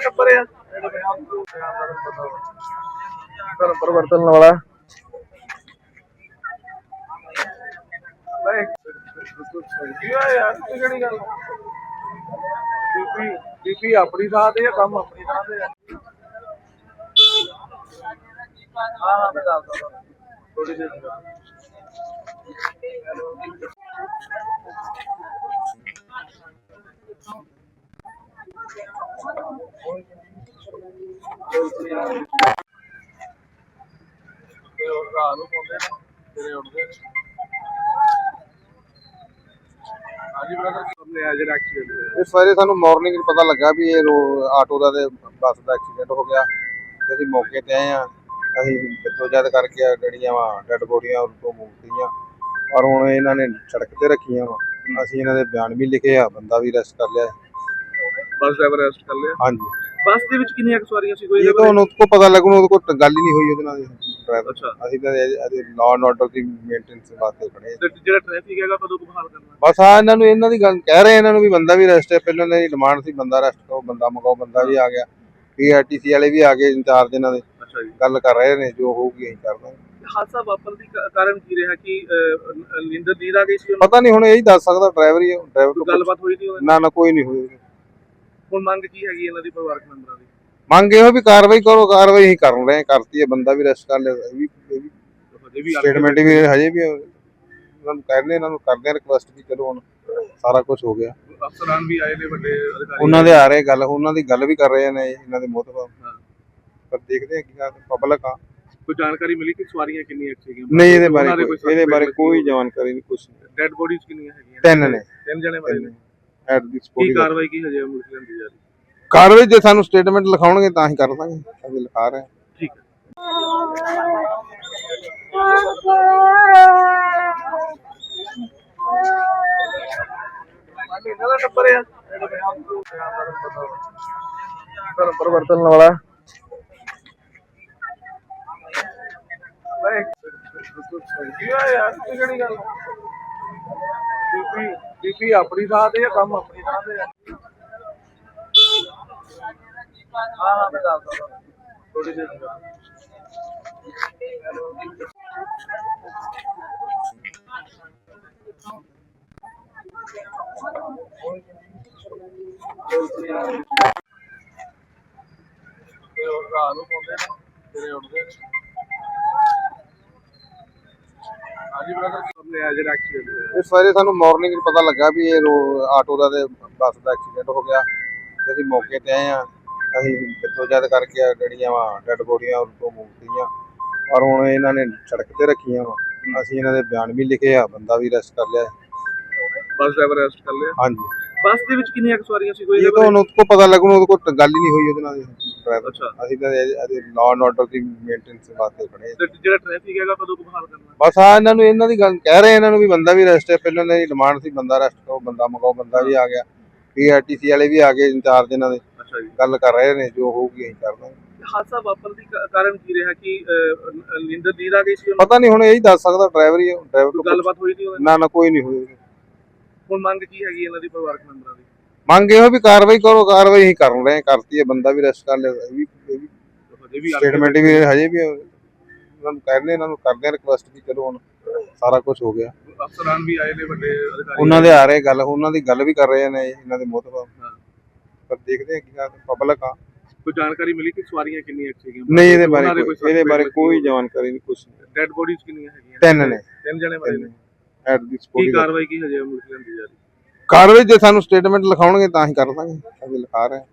Number ਆ ਧਰਮ ਪਰਿਵਰਤਨ ਵਾਲਾ ਕੀ ਹੋਇਆ ਯਾਰ ਇਹ ਕਿਹੜੀ ਗੱਲ ਬੀਪੀ ਬੀਪੀ ਆਪਣੀ ਥਾਂ ਤੇ ਆ ਕੰਮ ਆਪਣੀ ਥਾਂ ਤੇ ਆ ਹਾਂ ਹਾਂ ਮੈਂ ਦੱਸਦਾ ਥੋੜੀ ਦੇਰ ਤੇ ਉਹ ਰਾਤ ਨੂੰ ਪਾਉਂਦੇ ਨੇ ਤੇਰੇ ਉੱਠਦੇ ਨੇ ਹਾਂਜੀ ਬ੍ਰਦਰ ਸਾਹਮਣੇ ਆ ਜਿਹੜਾ ਐਕਸੀਡੈਂਟ ਹੋਇਆ ਇਸ ਸਵੇਰੇ ਸਾਨੂੰ ਮਾਰਨਿੰਗ ਪਤਾ ਲੱਗਾ ਵੀ ਇਹ ਰੋ- ਆਟੋ ਦਾ ਤੇ ਬੱਸ ਦਾ ਐਕਸੀਡੈਂਟ ਹੋ ਗਿਆ ਤੇ ਅਸੀਂ ਮੌਕੇ ਤੇ ਆਏ ਆ ਅਸੀਂ ਜਦੋਜਦ ਕਰਕੇ ਆ ਜਿਹੜੀਆਂ ਵਾ ਡੈਡ ਬੋਡੀਆਂ ਉਹ ਤੋਂ ਮੁਕਤੀਆਂ ਪਰ ਹੁਣ ਇਹਨਾਂ ਨੇ ਸੜਕ ਤੇ ਰੱਖੀਆਂ ਵਾ। ਅਸੀਂ ਇਹਨਾਂ ਦੇ ਬਿਆਨ ਵੀ ਲਿਖੇ ਆ ਬੰਦਾ ਵੀ ਅਰੈਸਟ ਕਰ ਲਿਆ। ਬੱਸ ਡਰਾਈਵਰ ਅਰੈਸਟ ਕਰ ਲਿਆ? ਹਾਂਜੀ। ਬੱਸ ਦੇ ਵਿੱਚ ਕਿੰਨੀਆਂ ਕੁ ਸਵਾਰੀਆਂ ਸੀ ਕੋਈ? ਇਹ ਤਾਂ ਹੁਣ ਉਹਦੇ ਪਤਾ ਲੱਗੂ ਉਹਦੇ ਕੋਲ ਗੱਲ ਹੀ ਨਹੀਂ ਹੋਈ ਉਹਦੇ ਨਾਲ ਡਰਾਈਵਰ ਅੱਛਾ। ਅਸੀਂ ਤਾਂ ਇਹਦੇ ਲਾਅ ਐਂਡ ਆਰਡਰ ਦੀ ਮੇਨਟੇਨੈਂਸ ਵਾਸਤੇ ਖੜੇ ਹਾਂ। ਜਿਹੜਾ ਟ੍ਰੈਫਿਕ ਹੈਗਾ ਕਦੋਂ ਕੁ ਬਹਾਲ ਕਰਨਾ। ਬਸ ਆ ਇਹਨਾਂ ਨੂੰ ਇਹਨਾਂ ਦੀ ਗੱਲ ਕਹਿ ਰਹੇ ਇਹਨਾਂ ਨੂੰ ਵੀ ਬੰਦਾ ਵੀ ਅਰੈਸਟ ਹੈ। ਪਹਿਲਾਂ ਇਹਨਾਂ ਦੀ ਡਿਮਾਂਡ ਸੀ ਬੰਦਾ ਅਰੈਸਟ ਕਰੋ ਬੰਦਾ ਮਗਾਓ ਬੰਦਾ ਵੀ ਆ ਗਿਆ। ਪੀਆਰਟੀਸੀ ਵਾਲੇ ਵੀ ਆ ਗਏ ਇੰਚਾਰਜ ਇਹਨਾਂ ਦੇ। ਅੱਛਾ ਜੀ। ਗੱਲ ਕਰ ਰਹੇ ਨੇ ਜੋ ਹੋਊਗੀ ਅਸੀਂ ਕਰ ਦਾਂਗੇ। ਹਾਦਸਾ ਵਾਪਰਨ ਦੀ ਕਾ- ਕਾਰਨ ਕੀ ਰਿਹਾ ਕਿ ਨਿੰਦਰ ਨੀਂਦ ਆ ਗਈ ਸੀ ਉਹਨੂੰ? ਪਤਾ ਨਹੀਂ ਹੁਣ ਇਹੀ ਦੱਸ ਸਕਦਾ ਡਰਾਈਵਰ ਹੀ ਡਰਾਈਵਰ ਕੋਈ ਤੋਂ ਗੱਲਬਾਤ ਹੋਈ ਨਹੀਂ? ਨਾ ਨਾ ਕੋਈ ਨਹੀਂ ਹੋਈ। ਹੁਣ ਮੰਗ ਕੀ ਹੈਗੀ ਇਹਨਾਂ ਦੀ ਪਰਿਵਾਰਕ ਮੈਂਬਰਾਂ ਦੀ? ਮੰਗ ਇਹੋ ਵੀ ਕਾਰਵਾਈ ਕਰੋ ਕਾਰਵਾਈ ਹੀ ਕਰ ਰਹੇ ਹਾਂ, ਕਰਤੀ ਹੈ ਬੰਦਾ ਵੀ ਅਰੈਸਟ ਕਰ ਲਿਆ ਇਹ ਵੀ ਇਹ ਵੀ ਹਜੇ ਵੀ ਸਟੇਟਮੈਂਟ ਵੀ ਹਜੇ ਵੀ ਇਹਨਾਂ ਨੂੰ ਕਹਿੰਦੇ ਇਹਨਾਂ ਨੂੰ ਕਰਦੇ ਰਿਕੁਐਸਟ ਵੀ ਚਲੋ ਹੁਣ ਸਾਰਾ ਕੁਝ ਹੋ ਗਿਆ। ਅਫਸਰਾਨ ਵੀ ਆਏ ਨੇ ਵੱਡੇ ਅਧਿਕਾਰੀ। ਉਹਨਾਂ ਦੇ ਆ ਰਹੇ ਗੱਲ ਉਹਨਾਂ ਦੀ ਗੱਲ ਵੀ ਕਰ ਰਹੇ ਨੇ ਇਹਨਾਂ ਦੇ ਮੋਤਬਾ ਹਾਂ। ਪਰ ਦੇਖਦੇ ਹਾਂ ਕੀ ਕਰਦੇ ਪਬਲਿਕ ਆ। ਕੋਈ ਜਾਣਕਾਰੀ ਮਿਲੀ ਕਿ ਸਵਾਰੀਆਂ ਕਿੰਨੀਆਂ ਸੀਗੀਆਂ? ਨਹੀਂ ਇਹਦੇ ਬਾਰੇ ਉਹਨਾਂ ਕੋਈ- ਇਹਦੇ ਬਾਰੇ ਕੋਈ ਜਾਣਕਾਰੀ ਨਹੀਂ ਕੁਝ ਡੈਡ ਬੋਡੀਜ਼ ਕਿੰਨੀਆਂ ਹੈਗੀਆਂ? ਤਿੰਨ ਨੇ। ਤਿੰਨ ਜਣੇ ਮਰੇ ਨੇ। ਐਟ ਦੀ ਕੀ ਕਾਰਵਾਈ ਕੀ ਹਜੇ ਅਮਲ ਚ ਲੈਂਦੀ ਜਾ ਰਹੀ? ਕਾਰਵਾਈ ਜੇ ਸਾਨੂੰ ਸਟੇਟਮੈਂਟ ਲਿਖਾਉਣਗੇ ਤਾਂ ਹੀ ਕਰ ਦਾਂਗੇ ਅਸੀਂ ਲਿਖਾ ਰਹੇ ਹਾਂ। ਠੀਕ ਹੈ। ਇਹਨਾਂ ਦਾ ਨੰਬਰ ਆ ਧਰਮ ਪਰਿਵਰਤਨ ਵਾਲਾ ਕੀ ਹੋਇਆ ਯਾਰ ਇਹ ਕਿਹੜੀ ਗੱਲ। ਬੀਪੀ ਬੀਪੀ ਆਪਣੀ ਥਾਂ ਤੇ ਆ, ਕੰਮ ਆਪਣੀ ਥਾਂ ਤੇ ਆ। ਹਾਂ ਹਾਂ, ਮੈਂ ਦੱਸਦਾ ਥੋੜੀ ਦੇਰ ਤੱਕ। ਤੇ ਉਹ ਰਾਤ ਨੂੰ ਪਾਉਂਦੇ ਨੇ ਤੇਰੇ ਉੱਠਦੇ ਨੇ। ਹਾਂਜੀ ਬ੍ਰਦਰ ਸਾਹਮਣੇ ਆ ਜਿਹੜਾ ਐਕਸੀਡੈਂਟ ਹੋਇਆ? ਇਸ ਸਵੇਰੇ ਸਾਨੂੰ ਮਾਰਨਿੰਗ ਪਤਾ ਲੱਗਾ ਵੀ ਇਹ ਰੋ- ਆਟੋ ਦਾ ਤੇ ਬੱਸ ਦਾ ਐਕਸੀਡੈਂਟ ਹੋ ਗਿਆ। ਤੇ ਅਸੀਂ ਮੌਕੇ ਤੇ ਆਏ ਆ ਅਸੀਂ ਜਦੋਜਦ ਕਰਕੇ ਆ ਜਿਹੜੀਆਂ ਵਾ ਡੈਡ ਬੋਡੀਆਂ ਉਹ ਤੋਂ ਮੁਕਤੀਆਂ ਪਰ ਹੁਣ ਇਹਨਾਂ ਨੇ ਸੜਕ ਤੇ ਰੱਖੀਆਂ ਵਾ। ਅਸੀਂ ਇਹਨਾਂ ਦੇ ਬਿਆਨ ਵੀ ਲਿਖੇ ਆ ਬੰਦਾ ਵੀ ਅਰੈਸਟ ਕਰ ਲਿਆ। ਹੈ। ਬੱਸ ਡਰਾਈਵਰ ਅਰੈਸਟ ਕਰ ਲਿਆ? ਹਾਂਜੀ। ਬੱਸ ਦੇ ਵਿੱਚ ਕਿੰਨੀਆਂ ਕੁ ਸਵਾਰੀਆਂ ਸੀ? ਕੋਈ ਇਹ ਤਾਂ ਹੁਣ ਉਹਦੇ ਕੋਲ ਪਤਾ ਲੱਗੂ ਉਹਦੇ ਕੋਲ ਗੱਲ ਹੀ ਨਹੀਂ ਹੋਈ ਉਹਦੇ ਨਾਲ। ਅੱਛਾ। ਅਸੀਂ ਤਾਂ ਇਹਦੇ ਲਾਅ ਐਂਡ ਆਰਡਰ ਦੀ ਮੇਨਟੇਨੈਂਸ ਵਾਸਤੇ ਖੜੇ ਹਾਂ। ਤੇ ਜਿਹੜਾ ਟ੍ਰੈਫਿਕ ਹੈਗਾ ਕਦੋਂ ਬਹਾਲ ਕਰਨਾ? ਬਸ ਆ ਇਹਨਾਂ ਨੂੰ ਇਹਨਾਂ ਦੀ ਗੱਲ ਕਹਿ ਰਹੇ ਇਹਨਾਂ ਨੂੰ ਵੀ ਬੰਦਾ ਵੀ ਅਰੈਸਟ ਹੈ। ਪਹਿਲਾਂ ਇਹਨਾਂ ਦੀ ਡਿਮਾਂਡ ਸੀ ਬੰਦਾ ਅਰੈਸਟ ਕਰੋ ਬੰਦਾ ਮਗਾਓ ਬੰਦਾ ਵੀ ਆ ਗਿਆ। ਪੀਆਰਟੀਸੀ ਵਾਲੇ ਵੀ ਆ ਗਏ ਇੰਚਾਰਜ ਇਹਨਾਂ ਦੇ। ਅੱਛਾ ਜੀ। ਗੱਲ ਕਰ ਰਹੇ ਨੇ ਜੋ ਹੋਊਗੀ ਅਸੀਂ ਕਰ ਦਾਂਗੇ। ਹਾਦਸਾ ਵਾਪਰਨ ਦੀ ਕਾ- ਕਾਰਨ ਕੀ ਰਿਹਾ ਕਿ ਅਹ, ਨ- ਨਿੰਦਰ ਨੀਂਦ ਆ ਗਈ ਸੀ ਉਹਨੂੰ? ਪਤਾ ਨਹੀਂ ਹੁਣ ਇਹੀ ਦੱਸ ਸਕਦਾ ਡਰਾਈਵਰ ਹੀ ਡਰਾਈਵਰ ਕੋਈ ਗੱਲਬਾਤ ਹੋਈ ਨਹੀਂ ਨਾਲ? ਨਾ ਨਾ ਕੋਈ ਨਹੀਂ ਹੋਈ। ਹੁਣ ਮੰਗ ਕੀ ਹੈਗੀ ਇਹਨਾਂ ਦੀ ਪਰਿਵਾਰਕ ਮੈਂਬਰਾਂ ਦੀ? ਮੰਗ ਇਹੋ ਵੀ ਕਾਰਵਾਈ ਕਰੋ ਕਾਰਵਾਈ ਹੀ ਕਰ ਰਹੇ ਕਰਤੀ ਹੈ ਬੰਦਾ ਵੀ ਅਰੈਸਟ ਕਰ ਲਿਆ ਇਹ ਵੀ ਇਹ ਵੀ ਹਜੇ ਵੀ ਸਟੇਟਮੈਂਟ ਵੀ ਹਜੇ ਵੀ ਇਹਨਾਂ ਨੂੰ ਕਹਿੰਦੇ ਇਹਨਾਂ ਨੂੰ ਕਰਦੇ ਰਿਕੁਐਸਟ ਵੀ ਚਲੋ ਹੁਣ ਸਾਰਾ ਕੁਝ ਹੋ ਗਿਆ। ਅਫਸਰਾਨ ਵੀ ਆਏ ਨੇ ਵੱਡੇ ਅਧਿਕਾਰੀ। ਉਹਨਾਂ ਦੇ ਆ ਰਹੇ ਗੱਲ ਉਹਨਾਂ ਦੀ ਗੱਲ ਵੀ ਕਰ ਰਹੇ ਨੇ ਇਹਨਾਂ ਦੇ ਮੋਤਬਾ ਹਾਂ। ਪਰ ਦੇਖਦੇ ਹਾਂ ਕੀ ਪਬਲਿਕ ਆ। ਕੋਈ ਜਾਣਕਾਰੀ ਮਿਲੀ ਕਿ ਸਵਾਰੀਆਂ ਕਿੰਨੀਆਂ ਸੀਗੀਆਂ ਨਹੀਂ ਇਹਦੇ ਬਾਰੇ ਉਹਨਾਂ ਦੇ ਇਹਦੇ ਬਾਰੇ ਕੋਈ ਜਾਣਕਾਰੀ ਨਹੀਂ ਕੁਝ ਡੈਡ ਬੋਡੀਜ਼ ਕਿੰਨੀਆਂ ਹੈਗੀਆਂ? ਤਿੰਨ ਨੇ। ਤਿੰਨ ਜਣੇ ਮਰੇ ਨੇ? ਐਟ ਦੀ ਕੀ ਸਪੋਰਟ ਕਾਰਵਾਈ ਕੀ ਹਜੇ ਅਮਲ ਚ ਲੈਂਦੀ ਜਾ ਰਹੀ? ਕਾਰਵਾਈ ਜੇ ਸਾਨੂੰ ਸਟੇਟਮੈਂਟ ਲਿਖਾਉਣਗੇ ਤਾਂ ਹੀ ਕਰ ਦਾਂਗੇ ਅਸੀਂ ਲਿਖਾ ਰਹੇ ਹਾਂ।